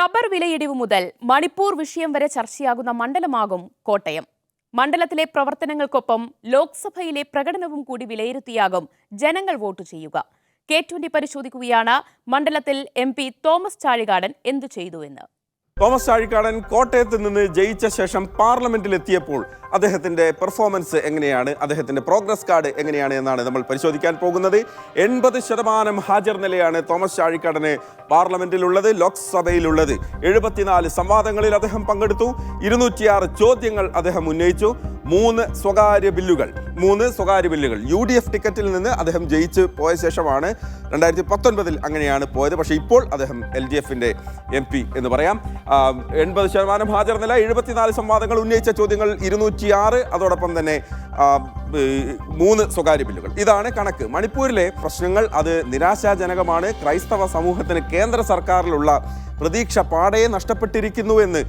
Rubber വിലയിടിവ് മുതൽ മണിപ്പൂർ വിഷയം വരെ ചർച്ചയാകുന്ന മണ്ഡലമാകും കോട്ടയം. മണ്ഡലത്തിലെ പ്രവർത്തനങ്ങൾക്കൊപ്പം ലോക്സഭയിലെ പ്രകടനവും കൂടി വിലയിരുത്തിയാകും ജനങ്ങൾ വോട്ട് ചെയ്യുക. കെ ട്വന്റി പരിശോധിക്കുകയാണ് മണ്ഡലത്തിൽ എം തോമസ് ചാഴികാടൻ എന്തു ചെയ്തു എന്ന്. തോമസ് ചാഴിക്കാടൻ കോട്ടയത്ത് നിന്ന് ജയിച്ച ശേഷം പാർലമെന്റിൽ എത്തിയപ്പോൾ അദ്ദേഹത്തിന്റെ പെർഫോമൻസ് എങ്ങനെയാണ്? അദ്ദേഹത്തിന്റെ പ്രോഗ്രസ് കാർഡ് എങ്ങനെയാണ് എന്നാണ് നമ്മൾ പരിശോധിക്കാൻ പോകുന്നത്. എൺപത് ശതമാനം ഹാജർ നിലയാണ് തോമസ് ചാഴിക്കാടന് പാർലമെന്റിലുള്ളത് ലോക്സഭയിലുള്ളത്. എഴുപത്തിനാല് സംവാദങ്ങളിൽ അദ്ദേഹം പങ്കെടുത്തു. ഇരുന്നൂറ്റിയാറ് ചോദ്യങ്ങൾ അദ്ദേഹം ഉന്നയിച്ചു. മൂന്ന് സ്വകാര്യ ബില്ലുകൾ. മൂന്ന് സ്വകാര്യ ബില്ലുകൾ. യു ഡി എഫ് ടിക്കറ്റിൽ നിന്ന് അദ്ദേഹം ജയിച്ച് പോയ ശേഷമാണ് രണ്ടായിരത്തി പത്തൊൻപതിൽ അങ്ങനെയാണ് പോയത്. പക്ഷേ ഇപ്പോൾ അദ്ദേഹം എൽ ഡി എഫിന്റെ എം പി എന്ന് പറയാം. എൺപത് ശതമാനം ഹാജർ നില എഴുപത്തിനാല് സംവാദങ്ങൾ ഉന്നയിച്ച ചോദ്യങ്ങൾ ഇരുന്നൂറ്റിയാറ്. അതോടൊപ്പം തന്നെ മൂന്ന് സ്വകാര്യ ബില്ലുകൾ. ഇതാണ് കണക്ക്. മണിപ്പൂരിലെ പ്രശ്നങ്ങൾ അത് നിരാശാജനകമാണ്. ക്രൈസ്തവ സമൂഹത്തിന് കേന്ദ്ര സർക്കാരിലുള്ള പ്രതീക്ഷ പാടയെ നഷ്ടപ്പെട്ടിരിക്കുന്നു എന്ന്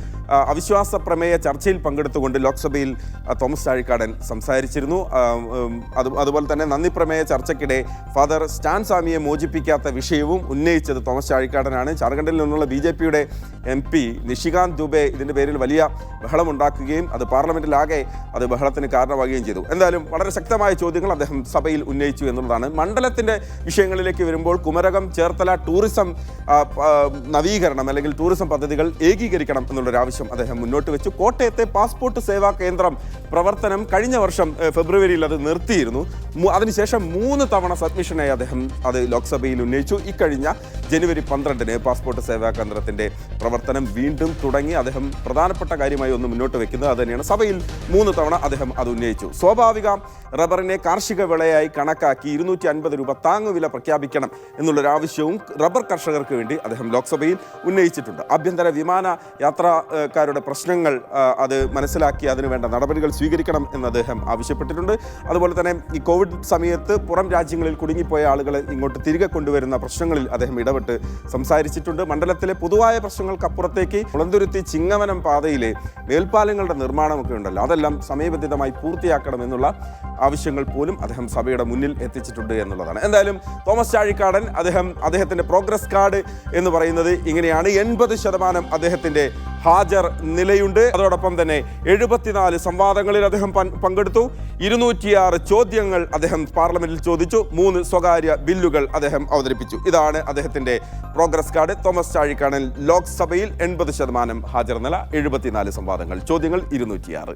അവിശ്വാസ പ്രമേയ ചർച്ചയിൽ പങ്കെടുത്തുകൊണ്ട് ലോക്സഭയിൽ തോമസ് ചാഴിക്കാടൻ സംസാരിച്ചിരുന്നു. അത് അതുപോലെ തന്നെ നന്ദി പ്രമേയ ചർച്ചയ്ക്കിടെ ഫാദർ സ്റ്റാൻ സ്വാമിയെ മോചിപ്പിക്കാത്ത വിഷയവും ഉന്നയിച്ചത് തോമസ് ചാഴിക്കാടനാണ്. ജാർഖണ്ഡിൽ നിന്നുള്ള ബി ജെ പിയുടെ എം പി നിഷികാന്ത് ദുബെ ഇതിന്റെ പേരിൽ വലിയ ബഹളം ഉണ്ടാക്കുകയും അത് പാർലമെന്റിലാകെ അത് ബഹളത്തിന് കാരണമാകുകയും ചെയ്തു. എന്തായാലും വളരെ ശക്തമായ ചോദ്യങ്ങൾ അദ്ദേഹം സഭയിൽ ഉന്നയിച്ചു എന്നുള്ളതാണ്. മണ്ഡലത്തിന്റെ വിഷയങ്ങളിലേക്ക് വരുമ്പോൾ കുമരകം ചേർത്തല ടൂറിസം നവീകരണം അല്ലെങ്കിൽ ടൂറിസം പദ്ധതികൾ ഏകീകരിക്കണം എന്നുള്ളൊരു ആവശ്യം അദ്ദേഹം മുന്നോട്ട് വെച്ചു. കോട്ടയത്തെ പാസ്പോർട്ട് സേവാ കേന്ദ്രം പ്രവർത്തനം കഴിഞ്ഞ വർഷം ഫെബ്രുവരിയിൽ അത് നിർത്തിയിരുന്നു. അതിനുശേഷം മൂന്ന് തവണ സബ്മിഷനായി അദ്ദേഹം അത് ലോക്സഭയിൽ ഉന്നയിച്ചു. ഇക്കഴിഞ്ഞ ജനുവരി പന്ത്രണ്ടിന് പാസ്പോർട്ട് സേവാ കേന്ദ്രത്തിന്റെ പ്രവർത്തനം വീണ്ടും തുടങ്ങി. അദ്ദേഹം പ്രധാനപ്പെട്ട കാര്യമായി ഒന്ന് മുന്നോട്ട് വെക്കുന്നത് അത് തന്നെയാണ് സഭയിൽ മൂന്ന് തവണ അദ്ദേഹം അത് ഉന്നയിച്ചു. സ്വാഭാവിക റബ്ബറിനെ കാർഷിക വിളയായി കണക്കാക്കി ഇരുന്നൂറ്റി അൻപത് രൂപ താങ്ങുവില പ്രഖ്യാപിക്കണം എന്നുള്ളൊരു ആവശ്യവും റബ്ബർ കർഷകർക്ക് വേണ്ടി അദ്ദേഹം ലോക്സഭയിൽ ഉന്നയിച്ചിട്ടുണ്ട്. ആഭ്യന്തര വിമാന യാത്രക്കാരുടെ പ്രശ്നങ്ങൾ അത് മനസ്സിലാക്കി അതിന് വേണ്ട നടപടികൾ സ്വീകരിക്കണം എന്ന് അദ്ദേഹം ആവശ്യപ്പെട്ടിട്ടുണ്ട്. അതുപോലെ തന്നെ ഈ കോവിഡ് സമയത്ത് പുറം രാജ്യങ്ങളിൽ കുടുങ്ങിപ്പോയ ആളുകളെ ഇങ്ങോട്ട് തിരികെ കൊണ്ടുവരുന്ന പ്രശ്നങ്ങളിൽ അദ്ദേഹം ഇടപെട്ട് സംസാരിച്ചിട്ടുണ്ട്. മണ്ഡലത്തിലെ പൊതുവായ പ്രശ്നങ്ങൾക്കപ്പുറത്തേക്ക് കുളന്തുരുത്തി ചിങ്ങവനം പാതയിലെ മേൽപ്പാലങ്ങളുടെ നിർമ്മാണമൊക്കെ ഉണ്ടല്ലോ. അതെല്ലാം സമയബന്ധിതമായി പൂർത്തിയാക്കണം എന്നുള്ള ആവശ്യങ്ങൾ പോലും അദ്ദേഹം സഭയുടെ മുന്നിൽ എത്തിച്ചിട്ടുണ്ട് എന്നുള്ളതാണ്. എന്തായാലും തോമസ് ചാഴിക്കാടൻ അദ്ദേഹം അദ്ദേഹത്തിന്റെ പ്രോഗ്രസ് കാർഡ് എന്ന് പറയുന്നത് ഇങ്ങനെയാണ്. എൺപത് ശതമാനം അദ്ദേഹത്തിന്റെ ഹാജർ നിലയുണ്ട്. അതോടൊപ്പം തന്നെ എഴുപത്തിനാല് സംവാദങ്ങളിൽ അദ്ദേഹം പങ്കെടുത്തു. ഇരുന്നൂറ്റിയാറ് ചോദ്യങ്ങൾ അദ്ദേഹം പാർലമെന്റിൽ ചോദിച്ചു. മൂന്ന് സ്വകാര്യ ബില്ലുകൾ അദ്ദേഹം അവതരിപ്പിച്ചു. ഇതാണ് അദ്ദേഹത്തിന്റെ പ്രോഗ്രസ് കാർഡ്. തോമസ് ചാഴിക്കാണൻ ലോക്സഭയിൽ എൺപത് ശതമാനം ഹാജർ നില എഴുപത്തിനാല് സംവാദങ്ങൾ. ചോദ്യങ്ങൾ ഇരുന്നൂറ്റിയാറ്.